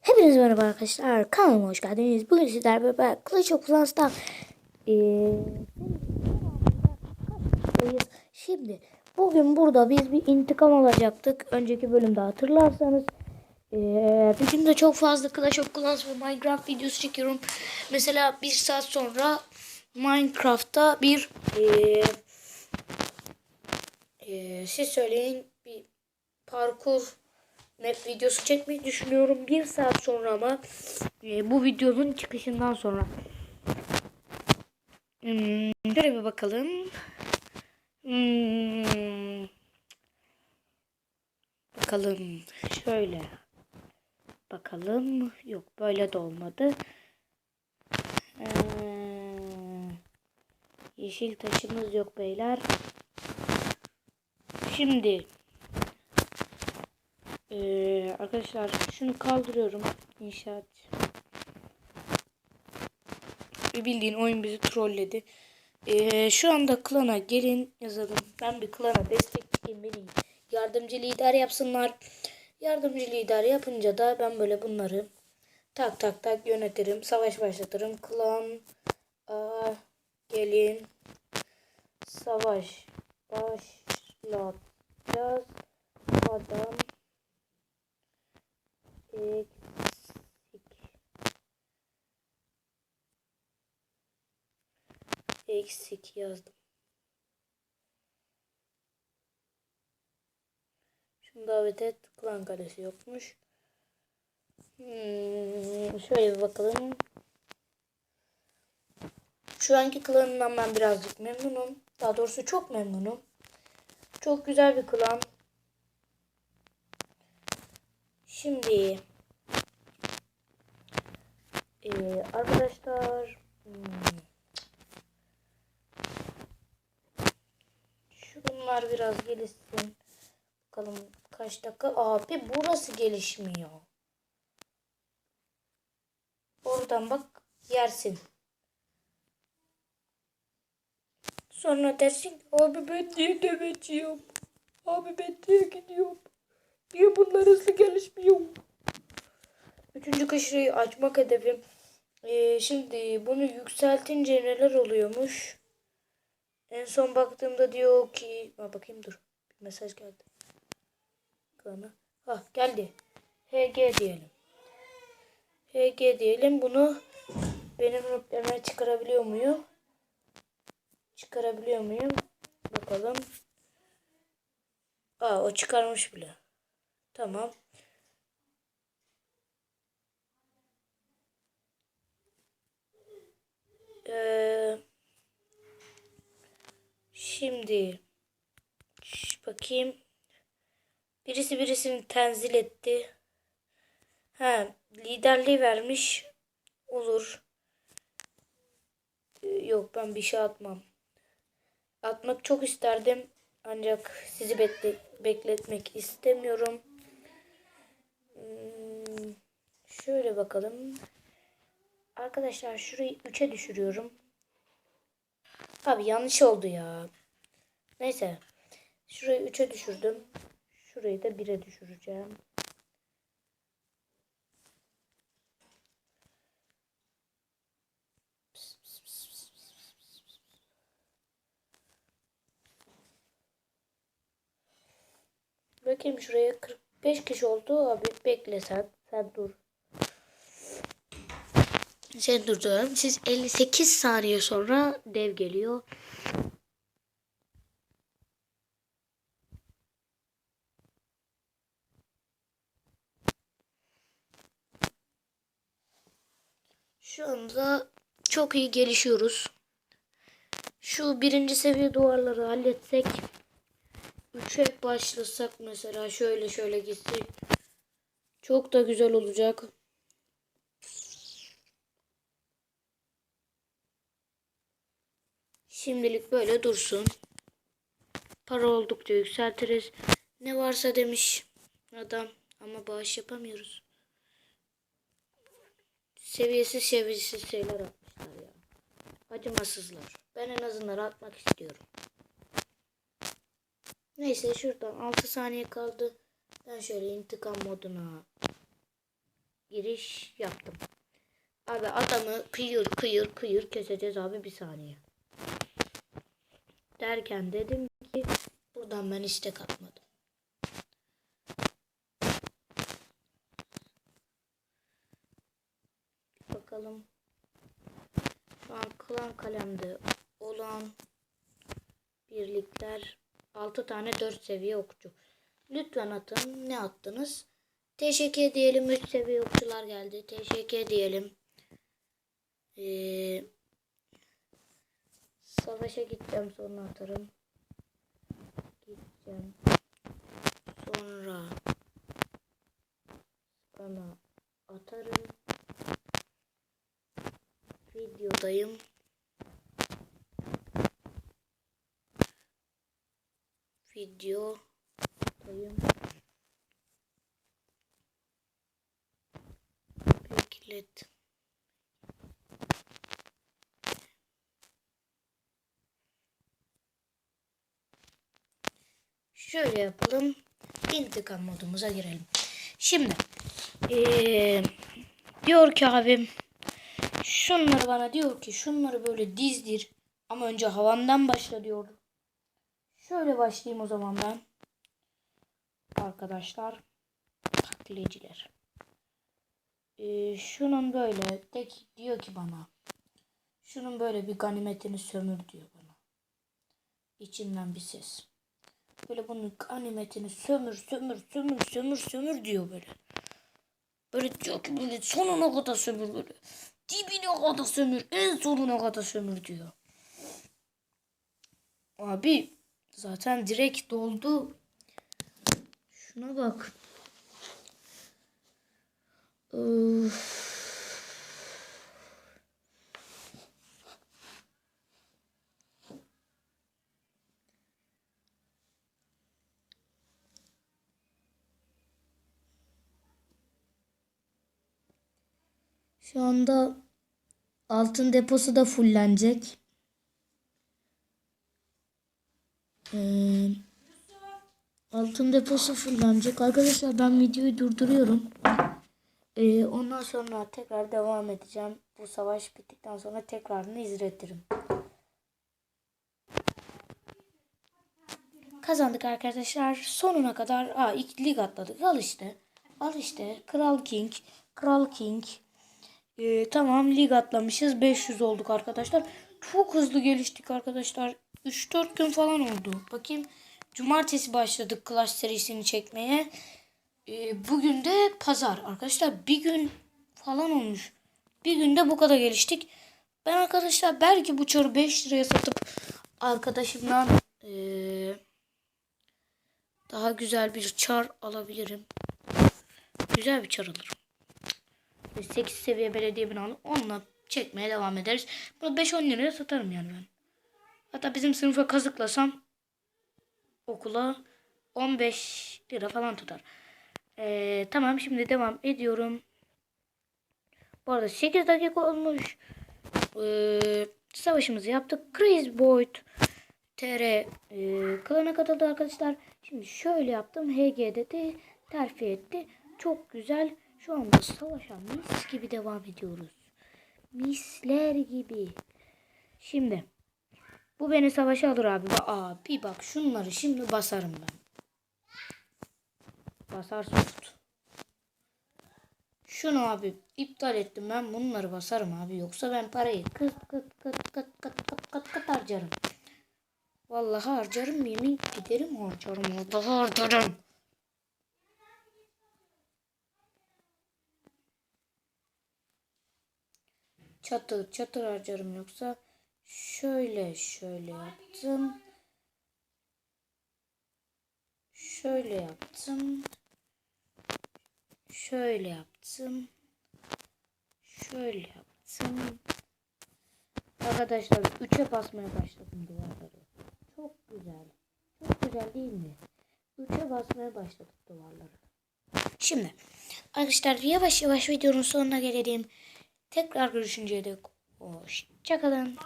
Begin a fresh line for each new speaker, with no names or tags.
Hepinize merhaba arkadaşlar. Kanalıma hoş geldiniz. Bugün sizlerle beraber Clash of Clans'ta eee, Şimdi bugün burada biz bir intikam alacaktık. Önceki bölümde hatırlarsanız. Eee bugün de çok fazla Clash of Clans ve Minecraft videosu çekiyorum. Mesela bir saat sonra Minecraft'ta bir eee eee, siz söyleyin bir parkur map videosu çekmeyi düşünüyorum. Bir saat sonra ama e, bu videonun çıkışından sonra. Hmm, şöyle bir bakalım. Hmm, bakalım. Şöyle. Bakalım. Yok böyle de olmadı. Ee, yeşil taşımız yok beyler. Şimdi ee, arkadaşlar şunu kaldırıyorum. İnşaat. Bir bildiğin oyun bizi trolledi. Ee, şu anda klana gelin yazalım. Ben bir klana destekleyeyim beni. Yardımcı lider yapsınlar. Yardımcı lider yapınca da ben böyle bunları tak tak tak yönetirim. Savaş başlatırım. Klan a, gelin savaş başlatacağız. Adam eksik. Eksik yazdım. Şunu davet et. Klan yokmuş. Hmm, şöyle bakalım. Şu anki klanından ben birazcık memnunum. Daha doğrusu çok memnunum. Çok güzel bir klan. Şimdi ee, arkadaşlar hmm, şu bunlar biraz gelişsin. Bakalım kaç dakika. Abi burası gelişmiyor. Oradan bak yersin. Sonra dersin abi ben niye demeyeceğim? Abi ben niye gidiyorum? Bunlar hızlı gelişmiyor? Üçüncü kışrayı açmak hedefim. Ee, şimdi bunu yükseltince neler oluyormuş? En son baktığımda diyor ki... Ha, bakayım dur. Bir mesaj geldi. Kana. Ha geldi. HG diyelim. HG diyelim. Bunu benim rütbeme çıkarabiliyor muyum? Çıkarabiliyor muyum? Bakalım. Aa o çıkarmış bile. Tamam. Ee, şimdi bakayım. Birisi birisini tenzil etti. Ha, liderliği vermiş. Olur. Ee, yok ben bir şey atmam. Atmak çok isterdim. Ancak sizi bekle bekletmek istemiyorum. Hmm, şöyle bakalım. Arkadaşlar şurayı 3'e düşürüyorum. Abi yanlış oldu ya. Neyse. Şurayı 3'e düşürdüm. Şurayı da 1'e düşüreceğim. Bakayım şuraya 45 kişi oldu. Abi bekle sen. Sen dur. Sen durduruyorum. Siz 58 saniye sonra dev geliyor. Şu anda çok iyi gelişiyoruz. Şu birinci seviye duvarları halletsek. Üçe başlasak mesela şöyle şöyle gitsek. Çok da güzel olacak. Şimdilik böyle dursun. Para oldukça yükseltiriz. Ne varsa demiş adam ama bağış yapamıyoruz. Seviyesiz seviyesiz şeyler atmışlar ya. Acımasızlar. Ben en azından atmak istiyorum. Neyse şuradan 6 saniye kaldı. Ben şöyle intikam moduna giriş yaptım. Abi adamı kıyır kıyır kıyır keseceğiz abi bir saniye. Derken dedim ki buradan ben istek atmadım. Bakalım. Şu an klan kalemde olan birlikler 6 tane 4 seviye okçu. Lütfen atın. Ne attınız? Teşekkür diyelim. 3 seviye okçular geldi. Teşekkür diyelim. Ee, savaşa gideceğim sonra atarım. Gideceğim. Sonra bana atarım. Videodayım. Videodayım. Beklet. Şöyle yapalım. İntikam modumuza girelim. Şimdi eee, diyor ki abim şunları bana diyor ki şunları böyle dizdir ama önce havandan başla diyor. Şöyle başlayayım o zaman ben. Arkadaşlar taklitçiler. Ee, şunun böyle tek diyor ki bana şunun böyle bir ganimetini sömür diyor bana. İçimden bir ses. Böyle bunun ganimetini sömür sömür sömür sömür sömür diyor böyle. Böyle diyor ki böyle sonuna kadar sömür böyle. Dibine kadar sömür en sonuna kadar sömür diyor. Abi zaten direkt doldu. Şuna bak. Öf. Şu anda altın deposu da fullenecek. Ee, altın deposu fullenecek. Arkadaşlar ben videoyu durduruyorum. Ee, ondan sonra tekrar devam edeceğim. Bu savaş bittikten sonra tekrarını izletirim. Kazandık arkadaşlar. Sonuna kadar aa, ilk lig atladık. Al işte. Al işte. Kral King. Kral King. Ee, tamam lig atlamışız. 500 olduk arkadaşlar. Çok hızlı geliştik arkadaşlar. 3-4 gün falan oldu. Bakayım. Cumartesi başladık Clash serisini çekmeye. Ee, bugün de pazar. Arkadaşlar bir gün falan olmuş. Bir günde bu kadar geliştik. Ben arkadaşlar belki bu çarı 5 liraya satıp arkadaşımdan ee, daha güzel bir çar alabilirim. Güzel bir çar alırım. 8 seviye belediye binalı onunla çekmeye devam ederiz. Bunu 5-10 liraya satarım yani ben. Hatta bizim sınıfa kazıklasam okula 15 lira falan tutar. Ee, tamam şimdi devam ediyorum. Bu arada 8 dakika olmuş. Ee, savaşımızı yaptık. Chris Boyd TR e, klana katıldı arkadaşlar. Şimdi şöyle yaptım. HG dedi. Terfi etti. Çok güzel. Şu anda savaşa mis gibi devam ediyoruz. Misler gibi. Şimdi bu beni savaşa alır abi. Abi bak şunları şimdi basarım ben. Basar soft. Şunu abi iptal ettim ben bunları basarım abi. Yoksa ben parayı kıt kıt kıt kıt kıt kıt kıt kıt harcarım. Vallahi harcarım yemin giderim harcarım. Vallahi harcarım. Çatır çatır harcarım yoksa şöyle şöyle yaptım. Şöyle yaptım. Şöyle yaptım. Şöyle yaptım. Arkadaşlar 3'e basmaya başladım duvarları. Çok güzel. Çok güzel değil mi? 3'e basmaya başladık duvarları. Şimdi arkadaşlar yavaş yavaş videonun sonuna gelelim. Tekrar görüşünceye dek hoşçakalın.